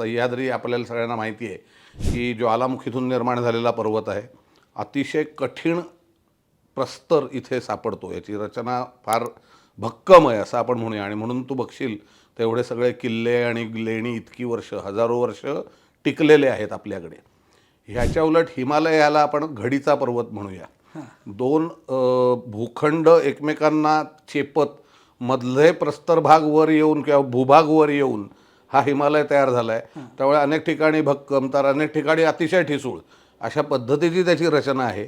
सह्याद्री आपल्याला सगळ्यांना माहिती आहे की ज्वालामुखीतून निर्माण झालेला पर्वत आहे अतिशय कठीण प्रस्तर इथे सापडतो. याची रचना फार भक्कम आहे असं आपण म्हणूया. आणि म्हणून तू बघशील तेवढे सगळे किल्ले आणि लेणी इतकी वर्ष हजारो वर्ष टिकलेले आहेत आपल्याकडे. ह्याच्या उलट हिमालय याला आपण घडीचा पर्वत म्हणूया. दोन भूखंड एकमेकांना चेपत मधले प्रस्तर भाग वर येऊन किंवा भूभाग वर येऊन हा हिमालय तयार झाला आहे त्यामुळे अनेक ठिकाणी भक्कम तर अनेक ठिकाणी अतिशय ठिसूळ अशा पद्धतीची त्याची रचना आहे.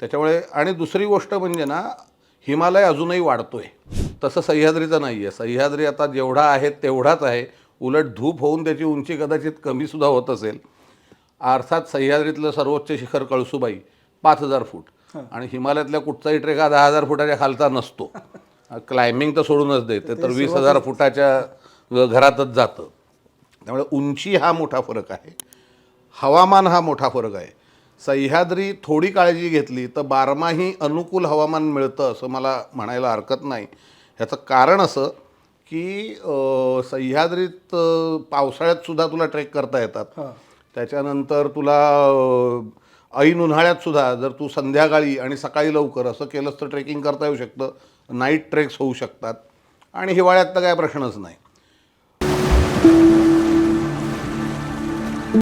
त्याच्यामुळे आणि दुसरी गोष्ट म्हणजे ना हिमालय अजूनही वाढतोय. तसं सह्याद्रीचं नाही आहे सह्याद्री आता जेवढा आहे तेवढाच आहे. उलट धूप होऊन त्याची उंची कदाचित कमीसुद्धा होत असेल. अर्थात सह्याद्रीतलं सर्वोच्च शिखर कळसुबाई पाच हजार फूट. आणि हिमालयातल्या कुठचाही ट्रेक हा दहा हजार फुटाच्या खालचा नसतो. क्लाइम्बिंग तर सोडूनच दे ते तर वीस हजार फुटाच्या घरातच जातं. त्यामुळे उंची हा मोठा फरक आहे. हवामान हा मोठा फरक आहे. सह्याद्री थोडी काळजी घेतली तर बारमाही अनुकूल हवामान मिळतं असं मला म्हणायला हरकत नाही. ह्याचं कारण असं की सह्याद्रीत पावसाळ्यात सुद्धा तुला ट्रेक करता येतात. त्याच्यानंतर तुला ऐन उन्हाळ्यात सुद्धा जर तू संध्याकाळी आणि सकाळी लवकर असं केलंस तर ट्रेकिंग करता येऊ शकतं. नाईट ट्रेक्स होऊ शकतात. आणि हिवाळ्यात तर काय प्रश्नच नाही.